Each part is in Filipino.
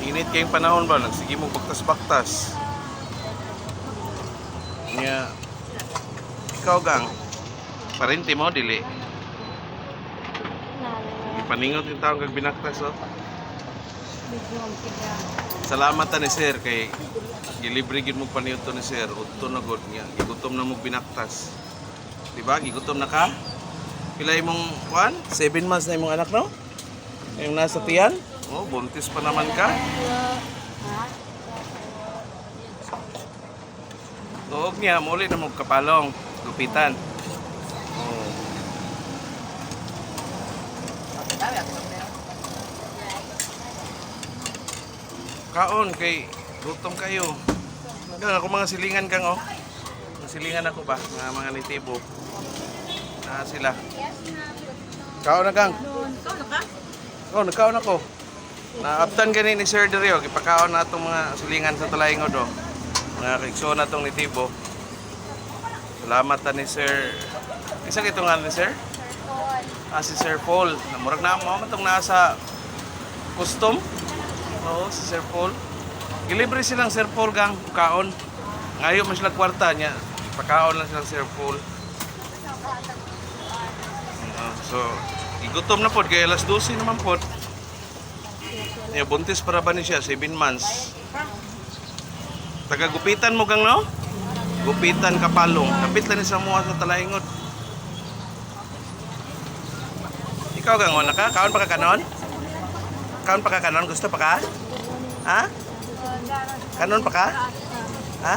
Init kayong panahon ba? Nagsige mo baktas-baktas. Nya, ikaw gang, parente mo, dili. Paningot yung taong kag binaktas, oh. Salamat ta ni sir kay gilibre gid mo paniud to ni sir. Udto na gud niya. Gigutom na mo binaktas. Di ba? Gigutom na ka? Pila imong kuan? 7 months na imong anak no? Yung nasa tiyan? Oh, buntis pa naman ka. Tuog niya, muli na mo kapalong. Lupitan. Oh. Kaon kay gutom kayo. Gang ako mga silingan kang oh. Silingan ako ba? Mga mga nitibo. Na sila. Kaon na kang. Oh, nagkaon ako. Naabtan gani ni Sir Dario, ipakaon na itong mga silingan sa Talayngod oh. Mga kaikso na itong nitibo. Salamat ta ni Sir. Isa ito nga ni Sir? Ah, si Sir Paul. Namurag na mo itong nasa custom. Oo, si Sir Paul. Gilibre silang Sir Paul gang kaon. Ngayon mas sila kwarta niya. Pakaon lang silang Sir Paul. Oo, so, igutom na pod kay alas 12 naman pod. Niya buntis para ba ni siya 7 months. Taga gupitan mo gang no? Gupitan kapalong. Kapit lang ni sa sa talaingot. Ikaw gang wala ka? Kaon pa ka kanon? Kaon pa ka kanon? Gusto pa ka? Ha? Kanon pa ka? Ha?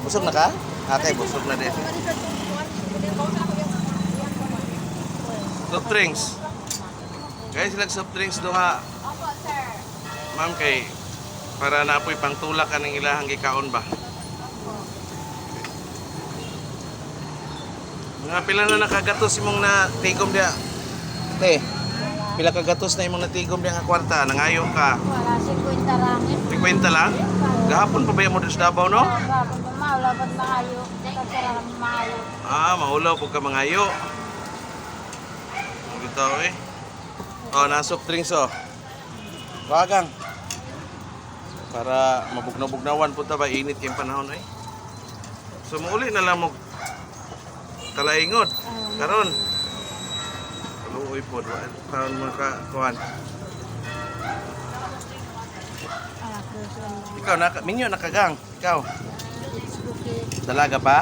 Busog na ka? Okay, busog na din. Soft drinks. Guys, sila soft drinks do ha. Ma'am kay para na apoy pangtulak ka ng ilahang gikaon ba? Mga pila na nakagatos imong na tigom dia. Te, pila ka gatos na imong natigom dia nga kwarta, nangayo ka. Wala, 50 langit. 50 lang? Gahapon pa ba yung mo sa Davao, no? Wala, pag maula, pag maayo. Pagkara ng maayo. Ah, maulaw po ka mangayo. Dito eh. Oh, na soft drinks oh. Wagang. Para mabugnaw-bugnawan po ta ba init yung panahon eh. So na lang mo talaingod. Karon. Luoy po taon mo ka kuan. Ikaw naka minyo nakagang. Ikaw dalaga pa?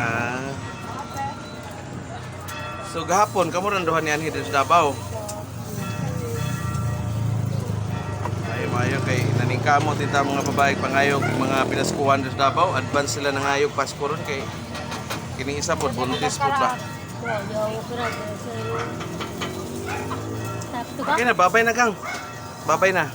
Ah. So gahapon kamo ran duha ni anhi sa Davao. Ay mayo kay naningkamo tita mga babae pangayog mga pinaskuhan sa Davao, advance sila nangayog pasko ron kay kining isa pod buntis pod ba. Okay na babay na gang. Babay na.